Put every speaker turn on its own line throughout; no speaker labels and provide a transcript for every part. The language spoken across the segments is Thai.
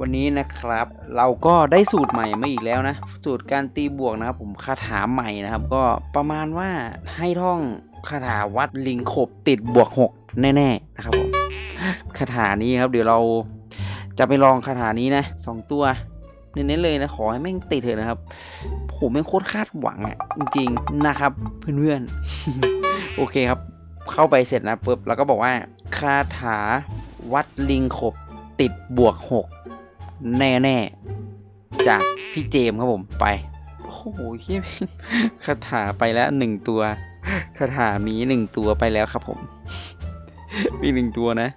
วันนี้นะครับ เราก็ได้สูตรใหม่มาอีกแล้วนะ สูตรการตีบวกนะครับ ผมคาถาใหม่นะครับ ก็ประมาณว่าให้ท่องคาถาวัดลิงขบติดบวกหกแน่ๆนะครับผมคาถานี้ครับ เดี๋ยวเราจะไปลองคาถานี้นะสองตัวเน้นๆเลยนะขอให้แม่งติดเถอะนะครับ ผมแม่งโคตรคาดหวังอะ่ะจริงๆนะครับ เพื่อนๆ โอเคครับ เข้าไปเสร็จนะปุ๊บแล้วก็บอกว่าคาถาวัดลิงขบติดบวกหก แน่ๆ จากพี่เจมครับผมไป โอ้โหเฮียคาถาไปแล้วหนึ่งตัวคาถามีหนึ่งตัวไปแล้วครับผม มีหนึ่งตัวนะ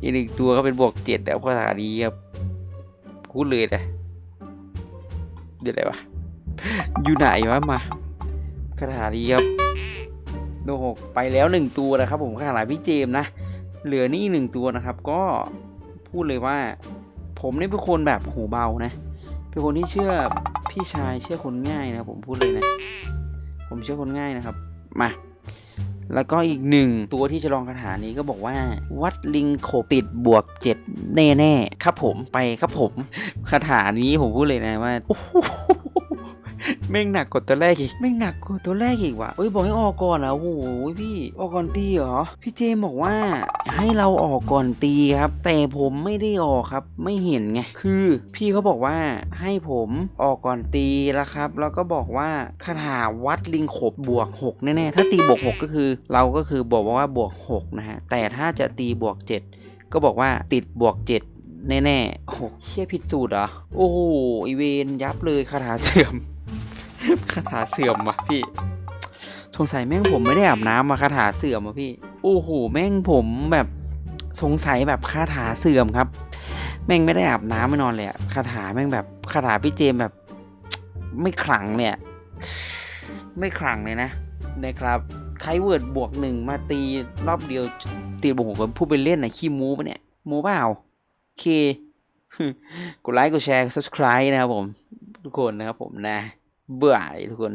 อีกหนึ่งตัวก็เป็นบวกเจ็ดแล้วคาถาดีครับพูดเลยนะเดี๋ยวอะไรวะอยู่ไหนวะมาคาถาดีครับโอ้โหไปแล้วหนึ่งตัวนะครับผมคาถาพี่เจมนะ เหลือนี่หนึ่งตัวนะครับ ก็ พูดเลยว่า ผมนี่เป็นคนแบบหูเบานะ เป็นคนที่เชื่อพี่ชายเชื่อคนง่ายนะผมพูดเลยนะ ผมเชื่อคนง่ายนะครับ มาแล้วก็อีกหนึ่งตัวที่จะลองคาถานี้ก็บอกว่า วัดลิงโขติดบวกเจ็ดแน่ๆ ครับผมไปครับผมคาถานี้ผมพูดเลยนะว่าโอ้โห แม่งหนักกว่าตัวแรกอีกแม่งหนักกว่าตัวแรกอีกว่ะเอ้ยบอกให้ออกก่อนนะโอ้โหพี่ออกก่อนตีเหรอพี่เจมบอกว่าให้เราออกก่อนตีครับ แต่ผมไม่ได้ออกครับ ไม่เห็นไงคือพี่เขาบอกว่าให้ผมออกก่อนตีแล้วครับ แล้วก็บอกว่าคาถาวัดลิงขบบวกหกแน่ๆ ถ้าตีบวกหกก็คือ เราก็คือบอกว่าบวกหกนะฮะ แต่ถ้าจะตีบวกเจ็ดก็บอกว่าติดบวกเจ็ด แน่ๆ โอ้โหเชี่ยผิดสูตรเหรอโอ้โหอีเวนยับเลยคาถาเสื่อม คาถาเสื่อมว่ะพี่ สงสัยแม่งผมไม่ได้อาบน้ำมาคาถาเสื่อมว่ะพี่ โอ้โหแม่งผมแบบสงสัยแบบคาถาเสื่อมครับ แม่งไม่ได้อาบน้ำไม่นอนเลยอะคาถาแม่งแบบคาถาพี่เจมแบบ ไม่ขลังเนี่ยไม่ขลังเลยนะนะครับไคเวิร์ดบวกหนึ่งมาตีรอบเดียวตีบวกหกพูดไปเล่นนะขี้มูปะเนี่ยมูเปล่า เค กดไลค์ กดแชร์ subscribe นะครับผม ทุกคนนะครับผมนะ เบื่อทุกคน